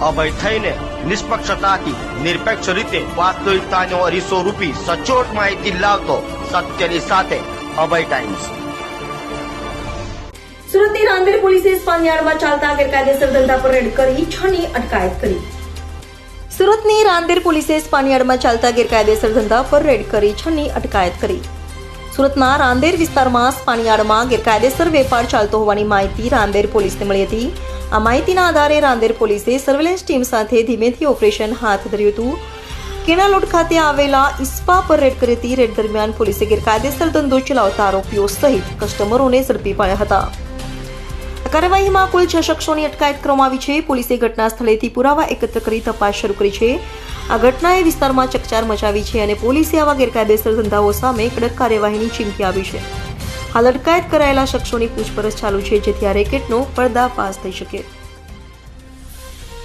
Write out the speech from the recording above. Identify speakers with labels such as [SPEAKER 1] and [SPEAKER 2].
[SPEAKER 1] અભય થઈને નિષ્પક્ષતાથી, નિરપેક્ષ રીતે વાસ્તવિકતાનો અરીસો રૂપી સચોટ માહિતી લાવતો સત્યની સાથે અભય ટાઈમ્સ.
[SPEAKER 2] સુરતની રાંદેર પોલીસે સ્પાનિયાર્ડમાં ચાલતા ગેરકાયદેસર ધંધા પર રેડ કરી છ ની અટકાયત કરી. સુરતની રાંદેર પોલીસે સ્પાનિયાર્ડમાં ચાલતા ગેરકાયદેસર ધંધા પર રેડ કરી છ ની અટકાયત કરી. સુરતના રાંદેર વિસ્તારમાં સ્પાનિયાર્ડમાં ગેરકાયદેસર વેપાર ચાલતો હોવાની માહિતી રાંદેર પોલીસને મળી હતી. આ માહિતીના આધારે રાંદેર પોલીસે સર્વેલન્સ ટીમ સાથે ધીમેથી ઓપરેશન હાથ ધર્યું હતું. કેનાલોડ ખાતે આવેલા ઇસ્પા પર રેડ કરી રેડ દરમિયાન પોલીસે ગેરકાયદેસર ધંધો ચલાવતા આરોપીઓ સહિત કસ્ટમરોને ઝડપી પાડ્યા હતા. કાર્યવાહીમાં કુલ છ શખ્સોની અટકાયત કરવામાં આવી છે. પોલીસે ઘટના સ્થળેથી પુરાવા એકત્ર કરી તપાસ શરૂ કરી છે. આ ઘટનાએ વિસ્તારમાં ચકચાર મચાવી છે અને પોલીસે આવા ગેરકાયદેસર ધંધાઓ સામે કડક કાર્યવાહીની ચીમકી આવી છે. હાલ અટકાયત કરાયેલા શખ્સોની પૂછપરછ ચાલુ છે જેથી આ રેકેટનો પર્દાફાશ થઈ શકે.